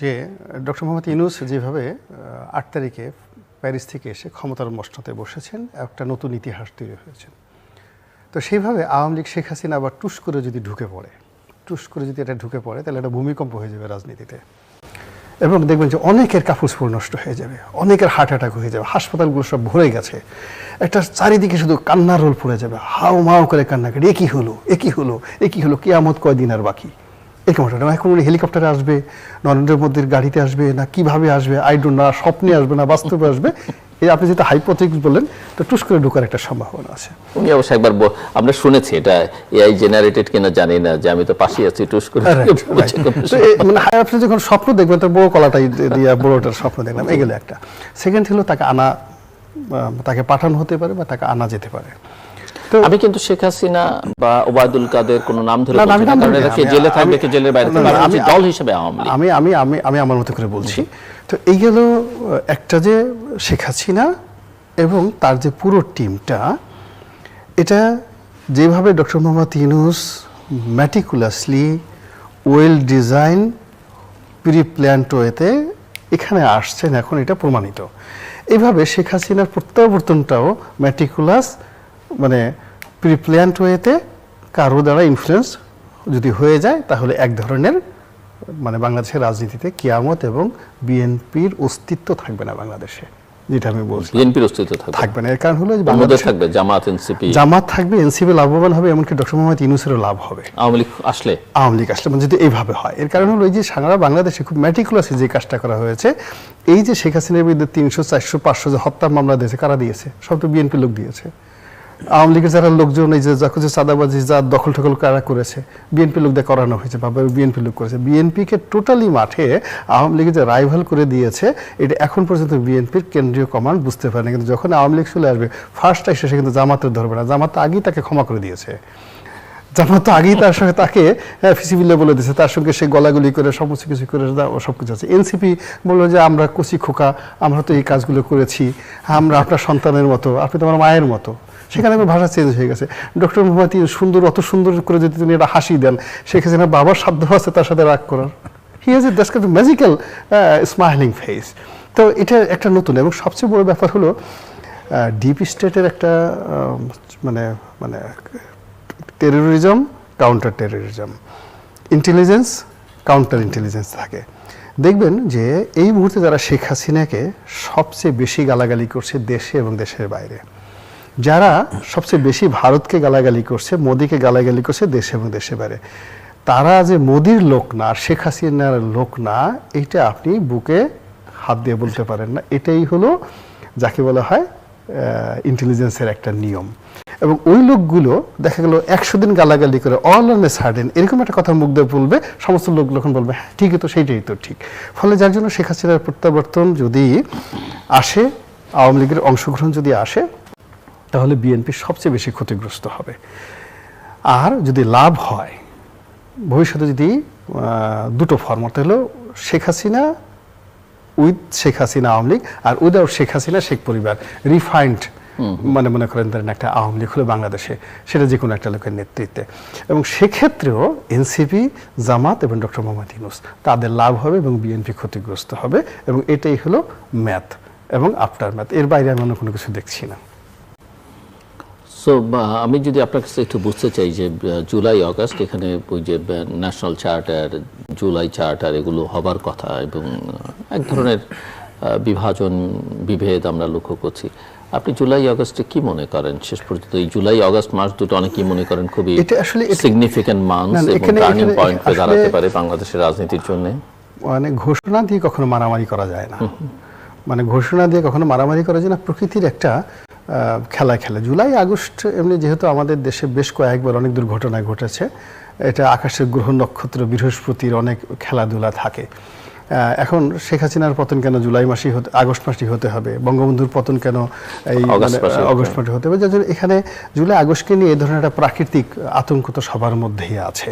যে ডক্টর মোহাম্মদ ইনুস যেভাবে আট তারিখে প্যারিস থেকে এসে ক্ষমতার মসনদে বসেছেন, একটা নতুন ইতিহাস তৈরি হয়েছে। তো সেইভাবে আওয়ামী লীগ শেখ হাসিনা আবার টুস করে যদি ঢুকে পড়ে, টুস করে যদি এটা ঢুকে পড়ে, তাহলে একটা ভূমিকম্প হয়ে যাবে রাজনীতিতে। এবং দেখবেন যে অনেকের কাপড় নষ্ট হয়ে যাবে, অনেকের হার্ট অ্যাটাক হয়ে যাবে, হাসপাতালগুলো সব ভরে গেছে। একটা চারিদিকে শুধু কান্নার রোল পড়ে যাবে, হাও মাও করে কান্না করে, এ কি হলো, এ কি হলো, এ কি হলো, কেয়ামত কয়দিন আর বাকি? এরকম একটা এখন উনি হেলিকপ্টারে আসবে নরেন্দ্র মোদীর গাড়িতে আসবে না কীভাবে আসবে আই ডোন্ট না স্বপ্নে আসবে না বাস্তবে আসবে এই আপনি যেটা হাইপোথিক্স বললেন তো টুস করে ঢোকার একটা সম্ভাবনা আছে। উনি অবশ্য একবার আমরা শুনেছি এটা এআই জেনারেটেড কিনা জানি না যে আমি তো পাশেই আছি টুস করে মানে হাই আপনি যখন স্বপ্ন দেখবেন তো বড় কলাটাই দিয়ে বড়টার স্বপ্ন দেখলাম এগুলো একটা। সেকেন্ড হলো তাকে আনা তাকে পাঠানো হতে পারে বা তাকে আনা যেতে পারে। আমি কিন্তু শেখ হাসিনা বা ওবায়দুল কাদের কোনো নাম ধরে জেলে থাকবে কে জেলের বাইরে থাকবে? আমি দল হিসেবে আওয়ামী আমি আমি আমি আমি আমার মতো করে বলছি। তো এই গেল একটা যে শেখ হাসিনা এবং তার যে পুরো টিমটা এটা যেভাবে doctor Muhammad Yunus meticulously well design pre planned ওয়েতে এখানে আসছেন এখন এটা প্রমাণিত। এইভাবে শেখ হাসিনার প্রত্যাবর্তনটাও ম্যাটিকুলাস মানে প্রি প্ল্যান্ট ওয়েতে কারও দ্বারা ইনফ্লুয়েন্স যদি হয়ে যায় তাহলে এক ধরনের মানে বাংলাদেশের রাজনীতিতে কিয়ামত এবং বিএনপির অস্তিত্ব থাকবে না বাংলাদেশে যেটা আমি বলছি বিএনপির অস্তিত্ব থাকবে। না এর কারণ হলো বাংলাদেশে থাকবে জামাত এনসিপি। জামাত থাকবে এনসিপি লাভবান হবে এমনকি ডক্টর মোহাম্মদ ইউনুসেরও লাভ হবে। আওয়ামী লীগ আসলে? আওয়ামী লীগ আসলে মানে যদি এইভাবে হয় এর কারণ হলো এই যে সারা বাংলাদেশে খুব ম্যাটিকুলাসে যে কাজটা করা হয়েছে এই যে শেখ হাসিনার বিরুদ্ধে তিনশো চারশো পাঁচশো যে হত্যা মামলা দিয়েছে কারা দিয়েছে? সব তো বিএনপি লোক দিয়েছে। আওয়ামী লীগের যারা লোকজন, এই যে যে চাঁদাবাজি যা দখল টখল কারা করেছে, বিএনপি লোক দিয়ে করানো হয়েছে বা বিএনপি লোক করেছে। বিএনপিকে টোটালি মাঠে আওয়ামী লীগের যে রাইভাল করে দিয়েছে, এটা এখন পর্যন্ত বিএনপির কেন্দ্রীয় কমান্ড বুঝতে পারে না কিন্তু যখন আওয়ামী লীগ চলে আসবে ফার্স্ট এসে সে কিন্তু জামাতের ধরবে না। জামাত আগেই তাকে ক্ষমা করে দিয়েছে। জামাত আগেই তার সঙ্গে তাকে ফিসিবিলে বলে দিয়েছে। তার সঙ্গে সে গলাগুলি করে সমস্ত কিছু করে সব কিছু আছে। এনসিপি বলল যে, আমরা কচি খোকা, আমরা তো এই কাজগুলো করেছি। আমরা আপনার সন্তানের মতো, আপনি তো আমার মায়ের মতো। সেখানে আমার ভাষা চেঞ্জ হয়ে গেছে। ডক্টর মোহাম্মদ সুন্দর, অত সুন্দর করে যদি তিনি এটা হাসি দেন সেখানে বাবার সাধ্য আছে তার সাথে রাগ করার। He has a that's magical smiling face তো এটা একটা নতুন এবং সবচেয়ে বড় ব্যাপার হলো ডিপ স্টেটের একটা মানে মানে terrorism counter terrorism intelligence counter intelligence থাকে। দেখবেন যে এই মুহূর্তে যারা শেখ হাসিনাকে সবচেয়ে বেশি গালাগালি করছে দেশে এবং দেশের বাইরে। যারা সবচেয়ে বেশি ভারতকে গালাগালি করছে, মোদিকে গালাগালি করছে দেশে এবং দেশে বাইরে, তারা যে মোদির লোক না আর শেখ হাসিনার লোক না, এটা আপনি বুকে হাত দিয়ে বলতে পারেন না। এটাই হলো যাকে বলা হয় ইন্টেলিজেন্সের একটা নিয়ম। এবং ওই লোকগুলো দেখা গেল একশো দিন গালাগালি করে অল অন এ সার্ডেন এরকম একটা কথা মুখ দিয়ে বলবে, সমস্ত লোক যখন বলবে হ্যাঁ ঠিকই তো, সেইটাই তো ঠিক। ফলে যার জন্য শেখ হাসিনার প্রত্যাবর্তন যদি আসে, আওয়ামী লীগের অংশগ্রহণ যদি আসে তাহলে বিএনপি সবচেয়ে বেশি ক্ষতিগ্রস্ত হবে। আর যদি লাভ হয় ভবিষ্যতে যদি দুটো ফর্মত হলো শেখ হাসিনা উইথ শেখ হাসিনা আওয়ামী লীগ আর উইদাউট শেখ হাসিনা শেখ পরিবার রিফাইন্ড মানে মনে করেন ধরেন একটা আওয়ামী লীগ হলো বাংলাদেশে সেটা যে কোনো একটা লোকের নেতৃত্বে। এবং সেক্ষেত্রেও এনসিপি জামাত এবং ডক্টর মোহাম্মদ ইউনুস তাদের লাভ হবে এবং বিএনপি ক্ষতিগ্রস্ত হবে এবং এটাই হলো ম্যাথ এবং আফটার ম্যাথ এর বাইরে আমি অন্য কোনো কিছু দেখছি না। সো আমি যদি আপনার কাছে একটু বুঝতে চাই যে জুলাই আগস্ট এখানে ওই যে ন্যাশনাল চার্টার জুলাই চার্টার এগুলো হবার কথা এবং এক ধরনের বিভাজন বিভেদ আমরা লক্ষ্য করছি। আপনি জুলাই আগস্টে কি মনে করেন? শেষ পর্যন্ত এই জুলাই আগস্ট মাস দুটো অনেকেই মনে করেন খুবই এটা আসলে সিগনিফিক্যান্ট মান্থ এবং টার্নিং পয়েন্ট আসলে- দাঁড়াতে পারে বাংলাদেশের রাজনীতির জন্য। মানে ঘোষণা দিয়ে কখনো মারামারি করা যায় না। মানে ঘোষণা দিয়ে কখনো মারামারি করা যায় না। প্রকৃতির একটা খেলা খেলে। জুলাই আগস্ট এমনি যেহেতু আমাদের দেশে বেশ কয়েকবার অনেক দুর্ঘটনা ঘটেছে এটা আকাশের গ্রহ নক্ষত্র বৃহস্পতির অনেক খেলাধুলা থাকে। এখন শেখ হাসিনার পতন কেন জুলাই মাসেই হতে আগস্ট মাসেই হতে হবে? বঙ্গবন্ধুর পতন কেন এই মানে, মাসে হতে অগস্ট মাসে হতে হবে? যার জন্য এখানে জুলাই আগস্টকে নিয়ে এ ধরনের একটা প্রাকৃতিক আতঙ্ক তো সবার মধ্যেই আছে।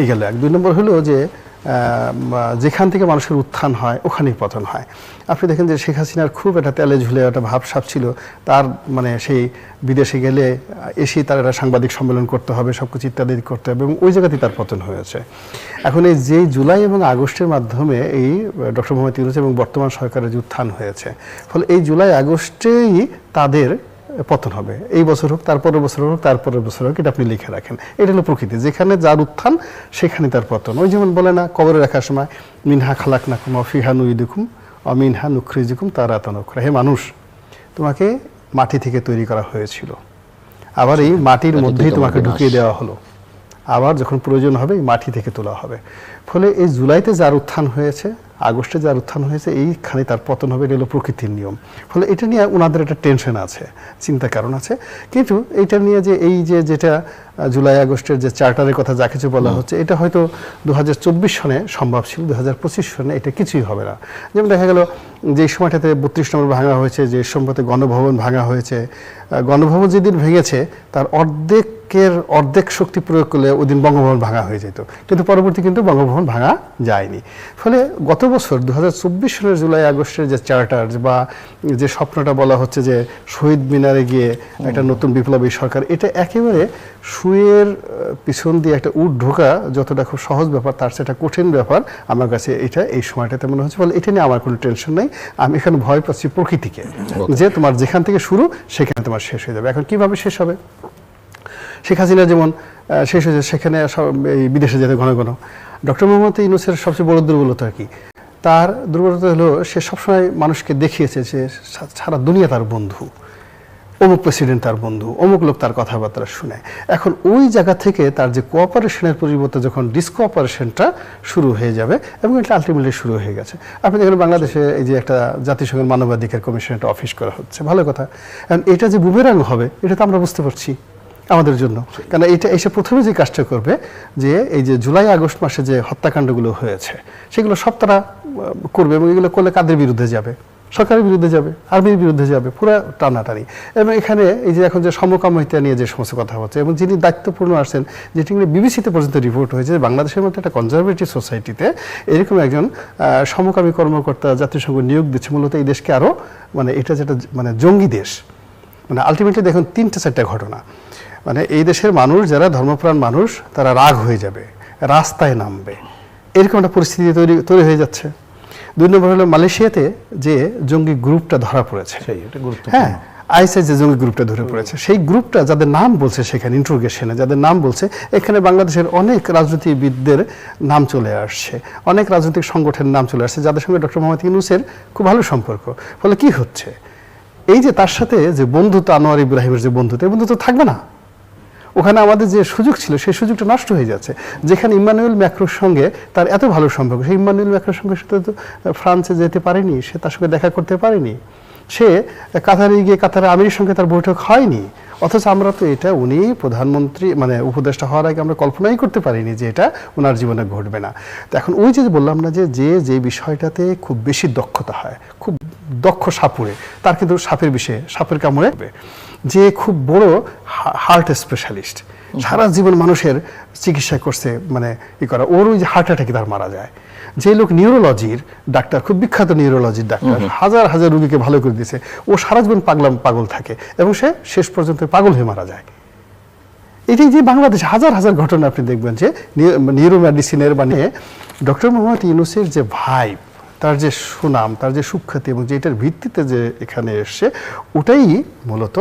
এই গেল এক। দুই নম্বর হলো যে যেখান থেকে মানুষের উত্থান হয়, ওখানেই পতন হয়। আপনি দেখেন যে শেখ হাসিনার খুব একটা তেলে ঝুলে একটা ভাবসাব ছিল। তার মানে সেই বিদেশে গেলে এসেই তার একটা সাংবাদিক সম্মেলন করতে হবে সব কিছু ইত্যাদি করতে হবে এবং ওই জায়গাতেই তার পতন হয়েছে। এখন এই যেই জুলাই এবং আগস্টের মাধ্যমে এই ডক্টর মোহাম্মদ ইউনুস এবং বর্তমান সরকারের যে উত্থান হয়েছে, ফলে এই জুলাই আগস্টেই তাদের পতন হবে। এই বছর হোক তারপরের বছর হোক তারপরের বছর হোক এটা আপনি লিখে রাখেন। এটা হলো প্রকৃতি। যেখানে যার উত্থান সেখানে তার পতন। ওই যেমন বলে না কবরে রাখার সময় মিনহা খালাক নাকুম অফিহা নুই দেখুম অমিনহা নুখরিজুকুম তারা আতানুখরা হে মানুষ তোমাকে মাটি থেকে তৈরি করা হয়েছিল। আবার এই মাটির মধ্যেই তোমাকে ঢুকিয়ে দেওয়া হলো। আবার যখন প্রয়োজন হবে এই মাটি থেকে তোলা হবে। ফলে এই জুলাইতে যার উত্থান হয়েছে আগস্টে যার উত্থান হয়েছে এইখানে তার পতন হবে এটা প্রকৃতির নিয়ম। ফলে এটা নিয়ে ওনাদের একটা টেনশন আছে চিন্তা কারণ আছে। কিন্তু এটা নিয়ে যে এই যে যেটা জুলাই আগস্টের যে চার্টারের কথা যা কিছু বলা হচ্ছে এটা হয়তো দু হাজার চব্বিশ সনে সম্ভব ছিল দু সনে এটা কিছুই হবে না। যেমন দেখা গেল যে সময়টাতে বত্রিশ নম্বর ভাঙা হয়েছে যে সময়তে গণভবন ভাঙা হয়েছে গণভবন যেদিন ভেঙেছে তার অর্ধেকের অর্ধেক শক্তি প্রয়োগ করলে ওই দিন বঙ্গভবন ভাঙা হয়ে যেত। কিন্তু পরবর্তী কিন্তু বঙ্গভবন ভাঙা যায়নি। ফলে গত বছর দু সনের জুলাই আগস্টের যে চার্টার বা যে স্বপ্নটা বলা হচ্ছে যে শহীদ মিনারে গিয়ে একটা নতুন বিপ্লবী সরকার এটা একেবারে সুয়ের পিছন দিয়ে একটা উট ঢোকা যতটা খুব সহজ ব্যাপার তার সেটা কঠিন ব্যাপার আমার কাছে এটা এই সময়টাতে মনে হচ্ছে। ফলে এটা নিয়ে আমার কোনো টেনশন নেই। আমি এখানে ভয় পাচ্ছি প্রকৃতিকে যে তোমার যেখান থেকে শুরু সেখানে তোমার শেষ হয়ে যাবে। এখন কীভাবে শেষ হবে? শেখ হাসিনা যেমন শেষ হয়েছে, সেখানে এই বিদেশে যেতে ঘন ঘন। ডক্টর মোহাম্মদ ইউনুসের সবচেয়ে বড় দুর্বলতা কি? তার দুর্বলতা হলো, সে সবসময় মানুষকে দেখিয়েছে যে সারা দুনিয়া তার বন্ধু। অমুক প্রেসিডেন্ট তার বন্ধু, অমুক লোক তার কথাবার্তা শুনে। এখন ওই জায়গা থেকে তার যে কোঅপারেশনের পরিবর্তে যখন ডিসকোঅপারেশনটা শুরু হয়ে যাবে এবং এটা আলটিমেটলি শুরু হয়ে গেছে। আপনি দেখেন বাংলাদেশে এই যে একটা জাতিসংঘের মানবাধিকার কমিশন একটা অফিস করা হচ্ছে, ভালো কথা। এখন এটা যে বুমেরাং হবে, এটা তো আমরা বুঝতে পারছি। আমাদের জন্য। কারণ এটা এসে প্রথমে যে কাজটা করবে, যে এই যে জুলাই, আগস্ট মাসে যে হত্যাকাণ্ডগুলো হয়েছে, সেগুলো সব তারা করবে এবং এগুলো করলে কাদের বিরুদ্ধে যাবে? সরকারের বিরুদ্ধে যাবে, আর্মির বিরুদ্ধে যাবে, পুরো টানাটানি। এবং এখানে এই যে এখন যে সমকামিতা নিয়ে যে সমস্ত কথা হচ্ছে, এবং যিনি দায়িত্বপূর্ণ আসছেন যেটি নিয়ে বিবিসিতে পর্যন্ত রিপোর্ট হয়েছে যে বাংলাদেশের মতো একটা কনজারভেটিভ সোসাইটিতে এরকম একজন সমকামী কর্মকর্তা জাতিসংঘ নিয়োগ দিচ্ছে, মূলত এই দেশকে আরও মানে এটা যেটা মানে জঙ্গি দেশ। মানে আলটিমেটলি দেখুন, তিনটে চারটা ঘটনা। মানে এই দেশের মানুষ যারা ধর্মপ্রাণ মানুষ তারা রাগ হয়ে যাবে রাস্তায় নামবে। এরকম একটা পরিস্থিতি তৈরি তৈরি হয়ে যাচ্ছে। দুই নম্বর হলো মালয়েশিয়াতে যে জঙ্গি গ্রুপটা ধরা পড়েছে। হ্যাঁ আইএসআই যে জঙ্গি গ্রুপটা ধরে পড়েছে সেই গ্রুপটা যাদের নাম বলছে সেখানে ইন্ট্রোগেশনে যাদের নাম বলছে এখানে বাংলাদেশের অনেক রাজনীতিবিদদের নাম চলে আসছে অনেক রাজনৈতিক সংগঠনের নাম চলে আসছে যাদের সঙ্গে ডক্টর মোহাম্মদ ইউনুসের খুব ভালো সম্পর্ক। ফলে কি হচ্ছে? এই যে তার সাথে যে বন্ধুত্ব আনোয়ার ইব্রাহিমের যে বন্ধুত্ব এই বন্ধুত্ব থাকবে না। ওখানে আমাদের যে সুযোগ ছিল, সেই সুযোগটা নষ্ট হয়ে যাচ্ছে। যেখানে ইমানুয়েল ম্যাক্রোর সঙ্গে তার এত ভালো সম্পর্ক, সেই ইমানুয়েল ম্যাক্রোর সঙ্গে সে তো ফ্রান্সে যেতে পারেনি, সে তার সঙ্গে দেখা করতে পারেনি। সে কাতারে গিয়ে কাতারে আমির সঙ্গে তার বৈঠক হয়নি। অথচ আমরা তো এটা উনি প্রধানমন্ত্রী মানে উপদেষ্টা হওয়ার আগে আমরা কল্পনাই করতে পারিনি যে এটা ওনার জীবনে ঘটবে না। তো এখন ওই যে বললাম না যে যে যে বিষয়টাতে খুব বেশি দক্ষতা হয় খুব দক্ষ সাপুরে তার কিন্তু সাপের বিষয়ে সাপের কামড়ে। যে খুব বড় হার্ট স্পেশালিস্ট সারা জীবন মানুষের চিকিৎসা করছে মানে ই করা ওর ওই যে হার্ট অ্যাটাকে তার মারা যায়। যে লোক নিউরোলজির ডাক্তার খুব বিখ্যাত নিউরোলজির ডাক্তার হাজার হাজার রুগীকে ভালো করে দিয়েছে ও সারা জীবন পাগলাম পাগল থাকে এবং সে শেষ পর্যন্ত পাগল হয়ে মারা যায়। এটাই যে বাংলাদেশে হাজার হাজার ঘটনা আপনি দেখবেন যে নিউরো মেডিসিনের মানে ডক্টর মোহাম্মদ ইউনুসের যে ভাই তার যে সুনাম তার যে সুখ্যাতি এবং যেটার ভিত্তিতে যে এখানে এসছে ওটাই মূলত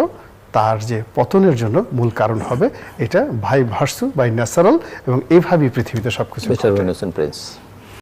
তার যে পতনের জন্য মূল কারণ হবে। এটা ভাই ভার্সু বাই ন্যাচারাল এবং এইভাবেই পৃথিবীতে সবকিছু মিস্টার ঘটে। প্রিন্স